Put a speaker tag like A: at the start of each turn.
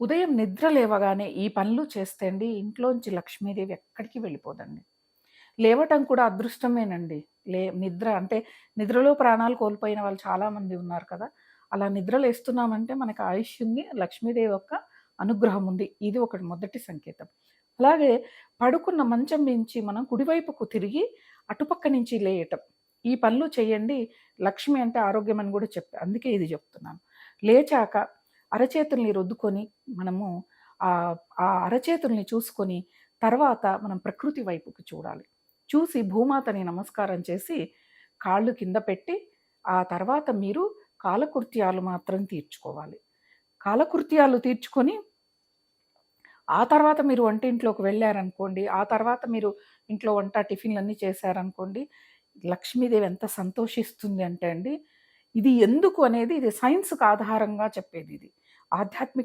A: ఉదయం నిద్ర లేవగానే ఈ పనులు చేస్తే అండి ఇంట్లోంచి లక్ష్మీదేవి ఎక్కడికి వెళ్ళిపోదండి. లేవటం కూడా అదృష్టమేనండి. లే నిద్ర అంటే నిద్రలో ప్రాణాలు కోల్పోయిన వాళ్ళు చాలామంది ఉన్నారు కదా అలా నిద్రలు వేస్తున్నామంటే మనకు ఆయుష్ ఉంది లక్ష్మీదేవి యొక్క అనుగ్రహం ఉంది. ఇది ఒకటి మొదటి సంకేతం. అలాగే పడుకున్న మంచం మించి మనం కుడివైపుకు తిరిగి అటుపక్క నుంచి లేయటం. ఈ పనులు చేయండి. లక్ష్మి అంటే ఆరోగ్యం అని కూడా చెప్పా అందుకే ఇది చెప్తున్నాను. లేచాక అరచేతుల్ని రుద్దుకొని మనము ఆ అరచేతుల్ని చూసుకొని తర్వాత మనం ప్రకృతి వైపుకి చూడాలి. చూసి భూమాతని నమస్కారం చేసి కాళ్ళు కింద పెట్టి ఆ తర్వాత మీరు కాలకృత్యాలు మాత్రం తీర్చుకోవాలి. కాలకృత్యాలు తీర్చుకొని ఆ తర్వాత మీరు వంటింట్లోకి వెళ్ళారనుకోండి ఆ తర్వాత మీరు ఇంట్లో వంట టిఫిన్లు అన్నీ చేశారనుకోండి లక్ష్మీదేవి ఎంత సంతోషిస్తుంది అంటే అండి ఇది ఎందుకు అనేది ఇది సైన్స్కు ఆధారంగా చెప్పేది ఇది. ఆధ్యాత్మిక